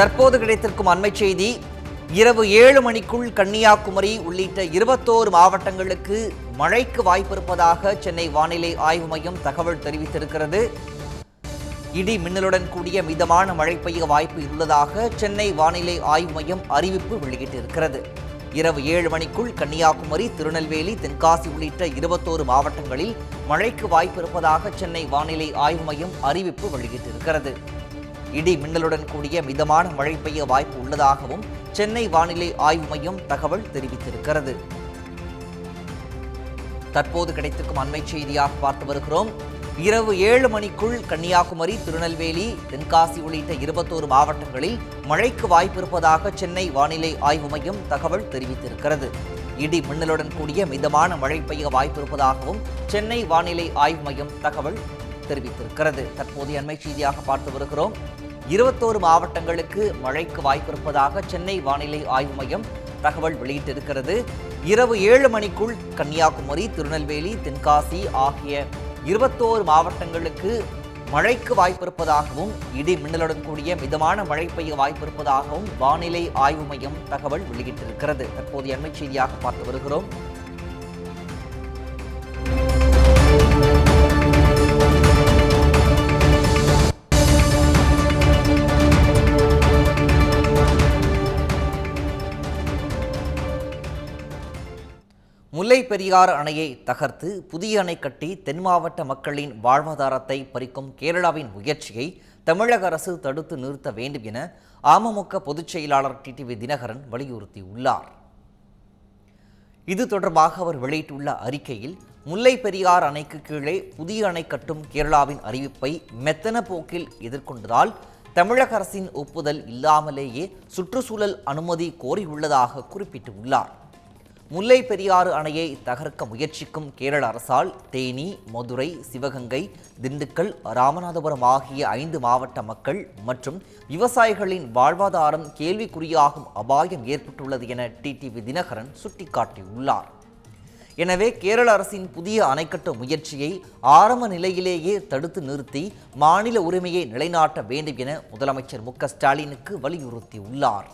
தற்போது கிடைத்திருக்கும் அண்மை செய்தி இரவு ஏழு மணிக்குள் கன்னியாகுமரி உள்ளிட்ட இருபத்தோரு மாவட்டங்களுக்கு மழைக்கு வாய்ப்பிருப்பதாக சென்னை வானிலை ஆய்வு மையம் தகவல் தெரிவித்திருக்கிறது. இடி மின்னலுடன் கூடிய மிதமான மழை பெய்ய வாய்ப்பு உள்ளதாக சென்னை வானிலை ஆய்வு மையம் அறிவிப்பு வெளியிட்டிருக்கிறது. இரவு ஏழு மணிக்குள் கன்னியாகுமரி திருநெல்வேலி தென்காசி உள்ளிட்ட இருபத்தோரு மாவட்டங்களில் மழைக்கு வாய்ப்பு இருப்பதாக சென்னை வானிலை ஆய்வு மையம் அறிவிப்பு வெளியிட்டிருக்கிறது. இடி மின்னலுடன் கூடிய மிதமான மழை பெய்ய வாய்ப்பு உள்ளதாகவும் சென்னை வானிலை ஆய்வு மையம் தகவல் தெரிவித்திருக்கிறது. தற்போது கிடைத்திருக்கும் அண்மை செய்தியாக பார்த்து வருகிறோம். இரவு ஏழு மணிக்குள் கன்னியாகுமரி திருநெல்வேலி தென்காசி உள்ளிட்ட இருபத்தோரு மாவட்டங்களில் மழைக்கு வாய்ப்பிருப்பதாக சென்னை வானிலை ஆய்வு மையம் தகவல் தெரிவித்திருக்கிறது. இடி மின்னலுடன் கூடிய மிதமான மழை பெய்ய வாய்ப்பிருப்பதாகவும் சென்னை வானிலை ஆய்வு மையம் தகவல் தெரிவித்திருக்கிறது. தற்போதைய அண்மை செய்தியாக பார்த்து வருகிறோம். இருபத்தோரு மாவட்டங்களுக்கு மழைக்கு வாய்ப்பிருப்பதாக சென்னை வானிலை ஆய்வு மையம் தகவல் வெளியிட்டிருக்கிறது. இரவு ஏழு மணிக்குள் கன்னியாகுமரி திருநெல்வேலி தென்காசி ஆகிய இருபத்தோரு மாவட்டங்களுக்கு மழைக்கு வாய்ப்பிருப்பதாகவும் இடி மின்னலுடன் கூடிய மிதமான மழை பெய்ய வாய்ப்பிருப்பதாகவும் வானிலை ஆய்வு மையம் தகவல் வெளியிட்டிருக்கிறது. தற்போது அண்மை செய்தியாக பார்த்து வருகிறோம். முல்லை பெரியாறு அணையை தகர்த்து புதிய அணை கட்டி தென் மாவட்ட மக்களின் வாழ்வாதாரத்தை பறிக்கும் கேரளாவின் முயற்சியை தமிழக அரசு தடுத்து நிறுத்த வேண்டும் என அமமுக பொதுச் செயலாளர் டிடிவி தினகரன் வலியுறுத்தியுள்ளார். இது தொடர்பாக அவர் வெளியிட்டுள்ள அறிக்கையில் முல்லை பெரியார் அணைக்கு கீழே புதிய அணை கட்டும் கேரளாவின் அறிவிப்பை மெத்தன போக்கில் எதிர்கொண்டதால் தமிழக அரசின் ஒப்புதல் இல்லாமலேயே சுற்றுச்சூழல் அனுமதி கோரியுள்ளதாக குறிப்பிட்டுள்ளார். முல்லை பெரியாறு அணையை தகர்க்க முயற்சிக்கும் கேரள அரசால் தேனி மதுரை சிவகங்கை திண்டுக்கல் ராமநாதபுரம் ஆகிய ஐந்து மாவட்ட மக்கள் மற்றும் விவசாயிகளின் வாழ்வாதாரம் கேள்விக்குறியாகும் அபாயம் ஏற்பட்டுள்ளது என டிடிவி தினகரன் சுட்டிக்காட்டியுள்ளார். எனவே கேரள அரசின் புதிய அணைக்கட்டு முயற்சியை ஆரம்ப நிலையிலேயே தடுத்து நிறுத்தி மாநில உரிமையை நிலைநாட்ட வேண்டும் என முதலமைச்சர் மு க ஸ்டாலினுக்கு வலியுறுத்தியுள்ளார்.